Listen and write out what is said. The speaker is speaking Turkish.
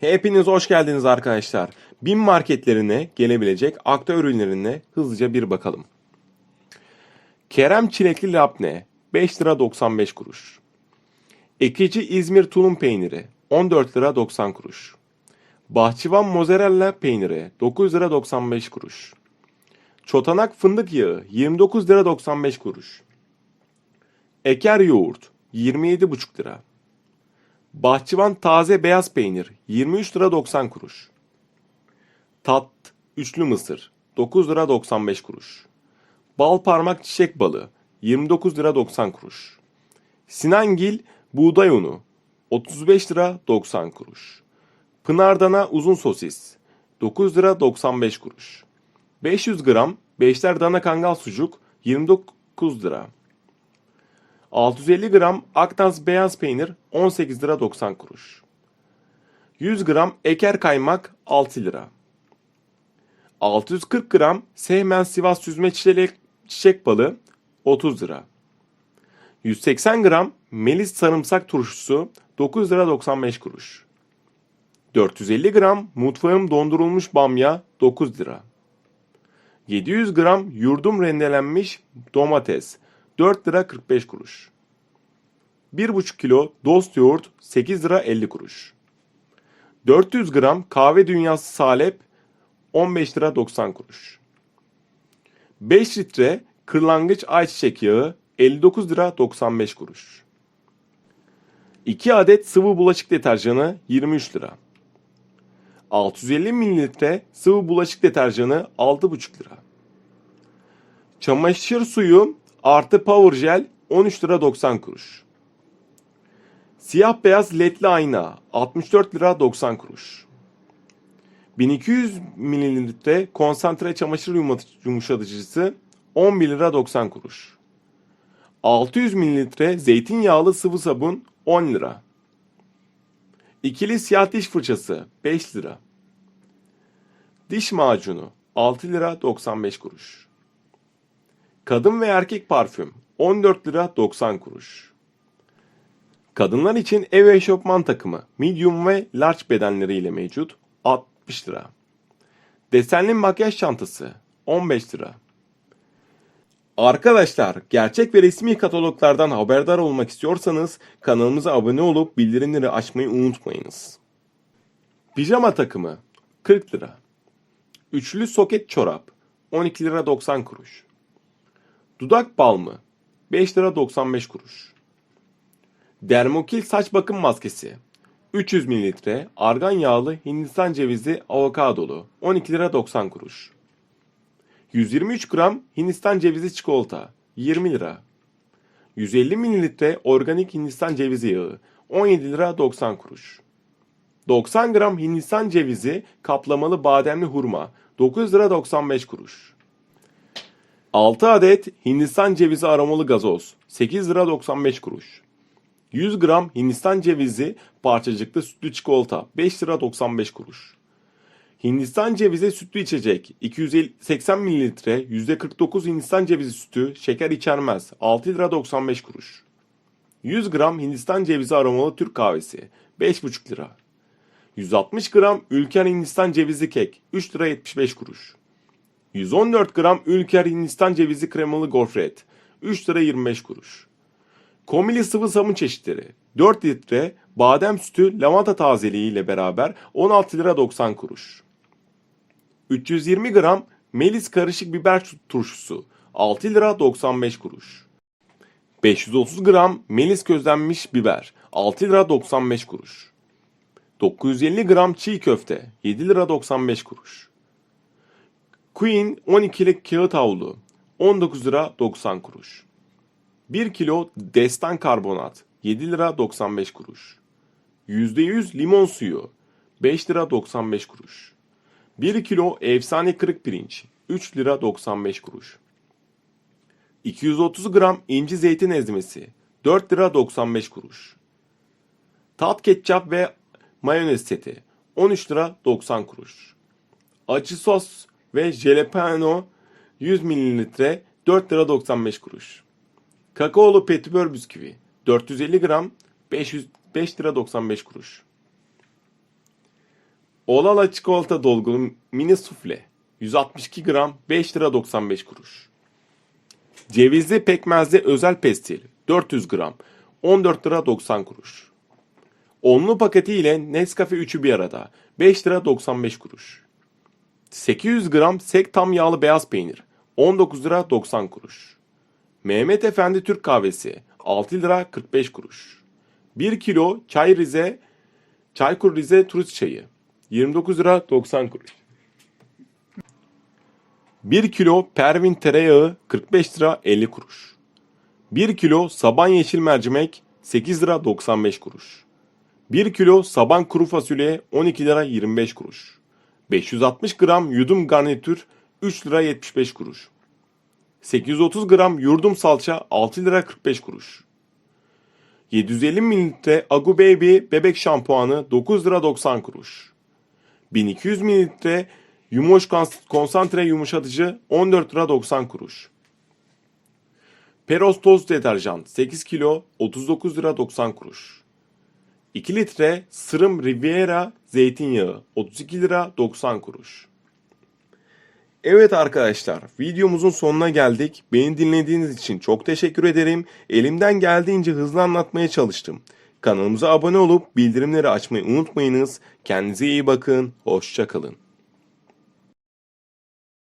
Hepiniz hoş geldiniz arkadaşlar. Bin marketlerine gelebilecek akta ürünlerine hızlıca bir bakalım. Kerem çilekli labne 5 lira 95 kuruş. Ekici İzmir tulum peyniri 14 lira 90 kuruş. Bahçıvan mozzarella peyniri 9 lira 95 kuruş. Çotanak fındık yağı 29 lira 95 kuruş. Eker yoğurt 27,5 lira. Bahçıvan taze beyaz peynir 23 lira 90 kuruş. Tat üçlü mısır 9 lira 95 kuruş. Bal parmak çiçek balı 29 lira 90 kuruş. Sinangil buğday unu 35 lira 90 kuruş. Pınardana uzun sosis 9 lira 95 kuruş. 500 gram beşler dana kangal sucuk 29 lira. 650 gram Aknaz beyaz peynir 18 lira 90 kuruş. 100 gram eker kaymak 6 lira. 640 gram Seymen Sivas süzme çiçek, çiçek balı 30 lira. 180 gram Melis sarımsak turşusu 9 lira 95 kuruş. 450 gram mutfağım dondurulmuş bamya 9 lira. 700 gram yurdum rendelenmiş domates 4 lira 45 kuruş. 1,5 kilo dost yoğurt 8 lira 50 kuruş. 400 gram kahve dünyası salep 15 lira 90 kuruş. 5 litre kırlangıç ayçiçek yağı 59 lira 95 kuruş. 2 adet sıvı bulaşık deterjanı 23 lira. 650 mililitre sıvı bulaşık deterjanı 6,5 lira. Çamaşır suyu artı power jel 13 lira 90 kuruş. Siyah beyaz ledli ayna 64 lira 90 kuruş. 1200 mililitre konsantre çamaşır yumuşatıcısı 11 lira 90 kuruş. 600 mililitre zeytinyağlı sıvı sabun 10 lira. İkili siyah diş fırçası 5 lira. Diş macunu 6 lira 95 kuruş. Kadın ve erkek parfüm 14 lira 90 kuruş. Kadınlar için ev eşofman takımı medium ve large bedenleriyle mevcut 60 lira. Desenli makyaj çantası 15 lira. Arkadaşlar gerçek ve resmi kataloglardan haberdar olmak istiyorsanız kanalımıza abone olup bildirimleri açmayı unutmayınız. Pijama takımı 40 lira. Üçlü soket çorap 12 lira 90 kuruş. Dudak balmı 5 lira 95 kuruş. Dermokil saç bakım maskesi 300 mililitre argan yağlı Hindistan cevizi avokadolu 12 lira 90 kuruş. 123 gram Hindistan cevizi çikolata 20 lira. 150 mililitre organik Hindistan cevizi yağı 17 lira 90 kuruş. 90 gram Hindistan cevizi kaplamalı bademli hurma 9 lira 95 kuruş. 6 adet Hindistan cevizi aromalı gazoz 8 lira 95 kuruş. 100 gram Hindistan cevizi parçacıklı sütlü çikolata 5 lira 95 kuruş. Hindistan cevizi sütlü içecek 280 mililitre %49 Hindistan cevizi sütü şeker içermez 6 lira 95 kuruş. 100 gram Hindistan cevizi aromalı Türk kahvesi 5,5 lira. 160 gram Ülker Hindistan cevizi kek 3 lira 75 kuruş. 114 gram Ülker Hindistan cevizi kremalı gofret 3 lira 25 kuruş. Komili sıvı sabun çeşitleri 4 litre badem sütü lavanta tazeliği ile beraber 16 lira 90 kuruş. 320 gram melis karışık biber turşusu 6 lira 95 kuruş. 530 gram melis közlenmiş biber 6 lira 95 kuruş. 950 gram çiğ köfte 7 lira 95 kuruş. Queen 12'lik kağıt havlu 19 lira 90 kuruş. 1 kilo destan karbonat 7 lira 95 kuruş. %100 limon suyu 5 lira 95 kuruş. 1 kilo efsane kırık pirinç 3 lira 95 kuruş. 230 gram inci zeytin ezmesi 4 lira 95 kuruş. Tat ketçap ve mayonez seti 13 lira 90 kuruş. Acı sos ve jalapeno 100 mililitre 4 lira 95 kuruş. Kakaolu petibör bisküvi 450 gram 500, 5 lira 95 kuruş. Olala çikolata dolgulu mini sufle 162 gram 5 lira 95 kuruş. Cevizli pekmezli özel pestil 400 gram 14 lira 90 kuruş. Onlu paketi ile Nescafe 3'ü bir arada 5 lira 95 kuruş. 800 gram sek tam yağlı beyaz peynir 19 lira 90 kuruş. Mehmet Efendi Türk kahvesi 6 lira 45 kuruş. 1 kilo çay Rize Çaykur Rize turist çayı 29 lira 90 kuruş. 1 kilo Pervin tereyağı 45 lira 50 kuruş. 1 kilo saban yeşil mercimek 8 lira 95 kuruş. 1 kilo saban kuru fasulye 12 lira 25 kuruş. 560 gram yudum garnitür 3 lira 75 kuruş. 830 gram yurdum salça 6 lira 45 kuruş. 750 mililitre Agu Baby bebek şampuanı 9 lira 90 kuruş. 1200 mililitre kons- konsantre yumuşatıcı 14 lira 90 kuruş. Peros toz deterjan 8 kilo 39 lira 90 kuruş. 2 litre Sırım Riviera zeytinyağı 32 lira 90 kuruş. Evet arkadaşlar videomuzun sonuna geldik. Beni dinlediğiniz için çok teşekkür ederim. Elimden geldiğince hızlı anlatmaya çalıştım. Kanalımıza abone olup bildirimleri açmayı unutmayınız. Kendinize iyi bakın. Hoşçakalın.